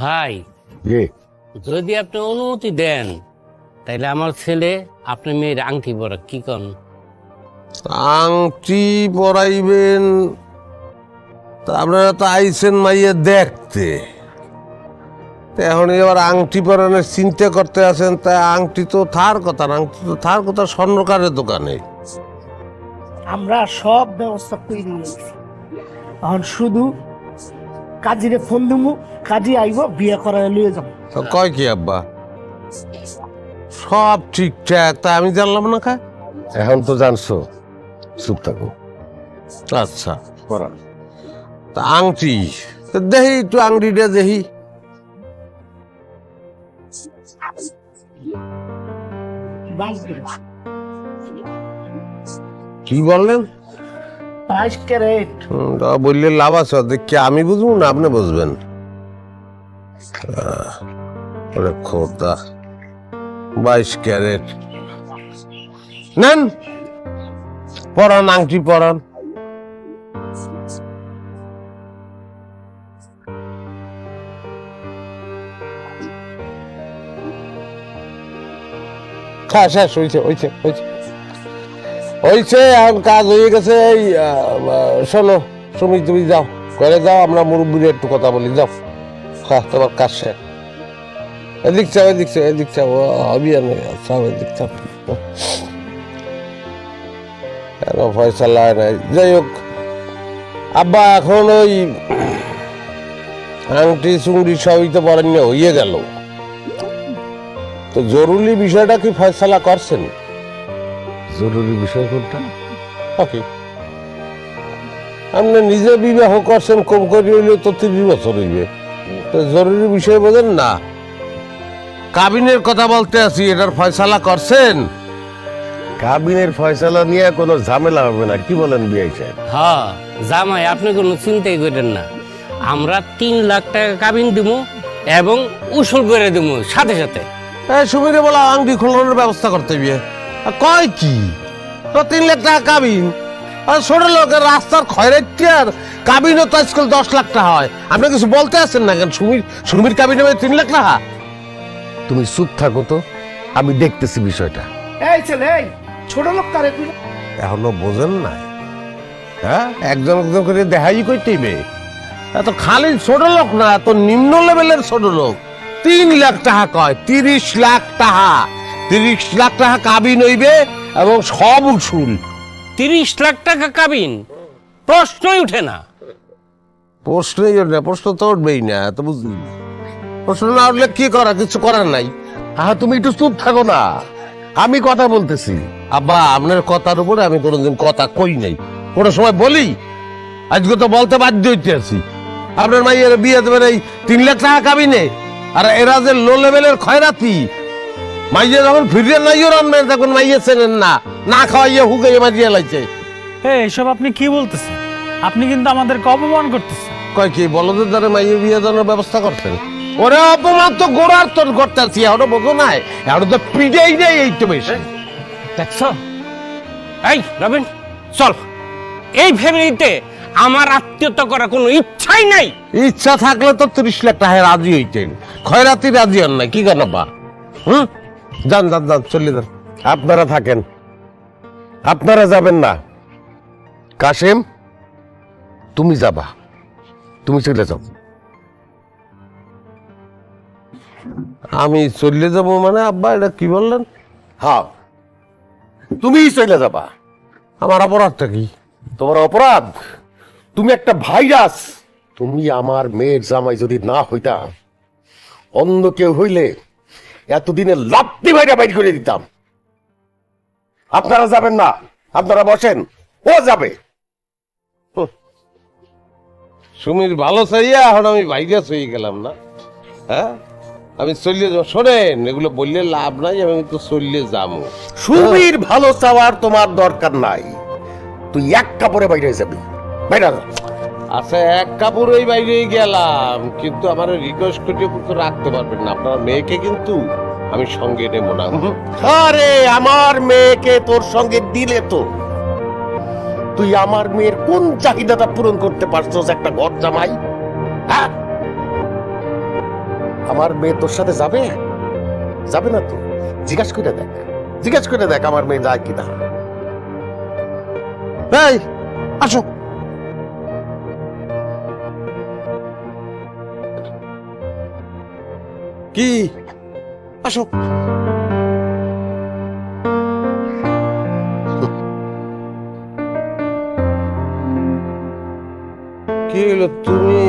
ভাই জি। যদি আপনি অনুমতি দেন তাহলে আমার ছেলে আপনি মেয়ের আংটি পরা কি কন? আংটি পরাইবেন তা আপনারা তো আইসেন মাইয়ে দেখতে। তা এখন এবার আংটি পরানোর চিন্তা করতে আছেন তা আংটি তো থার কথা না, আংটি তো থার কথা স্বর্ণকারের দোকানে। আমরা সব ব্যবস্থা করে নিয়েছি। এখন শুধু কাজিরে ফোন দিমু কাজী আইব বিয়ে করায় লিয়ে যাব। তো কয় কি আব্বা? সব ঠিকঠাক তা আমি জানলাম না কা এখন তো জানছো চুপ থাকো। আচ্ছা। তা আংটি তা দেখি একটু আংটিটা বাইশ কি বললেন? বাইশ ক্যারেট। বললে লাভ আছে আমি বুঝব না আপনি বুঝবেন? ওরে খোদা, বাইশ ক্যারেট। নেন পরান আংটি পরান হ্যাঁ শেষ, হয়েছে হয়েছে হয়েছে। হয়েছে এখন কাজ হয়ে গেছে এই শোনো সুমি তুমি যাও। করে যাও আমরা মুরব্বীর একটু কথা বলি যাও। হ্যাঁ তোমার কাজ শেষ। এদিক চাও এদিক চাও এদিক চাও ও, আমি চাও এদিক চাও কেন ফয়সালা নাই? যাই হোক আব্বা এখন ওই আংটি চুংড়ি সবই তো বরেণ্য হইয়ে গেল। তো জরুরি বিষয়টা কি ফয়সালা করছেন? জরুরি বিষয় কোনটা? ওকে আপনি নিজে বিবাহ করছেন কম করে হইলে তো তিরিশ বছর হইবে। তো জরুরি বিষয় বোঝেন না। কাবিনের কথা বলতে আছি এটার ফয়সালা করছেন? কাবিনের ফয়সালা নিয়ে কোনো ঝামেলা হবে না কি বলেন বিআই সাহেব? হ্যাঁ জামাই আপনি কোনো চিন্তাই করেন না। আমরা তিন লাখ টাকা কাবিন দিব এবং উসুল করে দিব সাথে সাথে। এই সুমিরে বলা আংটি খোলানোর ব্যবস্থা করতে বিয়ে। কয় কি? তো তিন লাখ টাকা কাবিন। আর ছোট লোকের রাস্তার খয়রাইতে আর কাবিনও তো আজকাল দশ লাখ টাকা হয়। আপনি কিছু বলতে আছেন না কেন? সুমির সুমির কাবিন হবে তিন লাখ টাকা? তুমি চুপ থাকো তো আমি দেখতেছি বিষয়টা। এই ছেলে এই ছোট লোক কারে তুই এখনও বোঝেন না হ্যাঁ? একজন একজন করে দেখাই করতেইবে এত খালি ছোট লোক না এত নিম্ন লেভেলের ছোট লোক। তিন লাখ টাকা কয় তিরিশ লাখ টাকা। তিরিশ লাখ টাকা কাবিন হইবে এবং সব উসুল। তিরিশ লাখ টাকা কাবিন? প্রশ্নই উঠে না। প্রশ্নই ওঠে না প্রশ্ন তো উঠবেই না তো বুঝলি। প্রশ্ন না উঠলে কি করা কিছু করার নাই। হ্যাঁ তুমি একটু চুপ থাকো না। আমি কথা বলতেছি। আব্বা আপনার কথার উপরে আমি কোনোদিন কথা কই নাই। কোনো সময় বলি? আজকে তো বলতে বাধ্য হইতে আছি। আপনার মাইয়ের বিয়ে দেবেন এই তিন লাখ টাকা কাবিনে। আর এরা যে লো লেভেলের খয়রাতি মাইয়ে যখন ফিরিয়ে নাইও রান্না তখন মাইয়ে চেনেন না। না খাওয়াইয়ে হুকাইয়ে মারিয়ে লাইছে। এই এসব আপনি কি বলতেছেন? আপনি কিন্তু আমাদেরকে অপমান করতেছেন। কয় কি বলদের দ্বারা মাইয়ে বিয়ে দেওয়ার ব্যবস্থা করছেন? ওরে অপমান তো গোড়ার তোর করতে আছি এখনও বোঝো নাই। এখনও তো পিঠেই নেই এই তো বেশি। দেখছ? এই রবিন চল। এই ফ্যামিলিতে আমার আত্মীয়তা করার কোনো ইচ্ছাই নাই। ইচ্ছা থাকলে তো তিরিশ লাখ টাকা রাজি হইতেন। খয়রাতি রাজি হন না কি কেন বা? হুম? যান যান যান চলে যান। আপনারা থাকেন। আপনারা যাবেন না। কাশেম, তুমি যাবা। তুমি চলে যাও। আমি চলে যাব মানে আব্বা, এটা কি বললেন? হ্যাঁ। তুমিই চলে যাবা। আমার অপরাধটা কি? তোমার অপরাধ? তুমি একটা ভাইরাস। তুমি আমার মেয়ের জামাই যদি না হইতা অন্য কেউ হইলে এতদিনে লাপ্তি ভাইরা বাইর করে দিতাম। আপনারা যাবেন না আপনারা বসেন ও যাবে। সুমির ভালো চাইয়া এখন আমি বাইরে হয়ে গেলাম না। হ্যাঁ? আমি চলে যাব। শোনেন এগুলো বললে লাভ নাই আমি তো চললে যাব। সুমির ভালো চাওয়ার তোমার দরকার নাই। তুই এক কাপড়ে বাইরে যাবি। বাইরে। আচ্ছা এক কাপড়ই বাইরে গেলাম। কিন্তু আমার রিকোয়েস্ট করে কিন্তু রাখতে পারবেন না। আপনার মেয়েকে কিন্তু আমি সঙ্গে নেব না। আরে আমার মেয়েকে তোর সঙ্গে দিলে তো। তুই আমার মেয়ের কোন চাহিদাটা পূরণ করতে পারছস একটা ঘর জামাই? হ্যাঁ? আমার মেয়ে তোর সাথে যাবে? যাবে না তো? জিজ্ঞাসা করে দেখ। জিজ্ঞাসা করে দেখ আমার মেয়ে যায় কিনা। এই আসো। কি? আসো। কি হলো তুমি?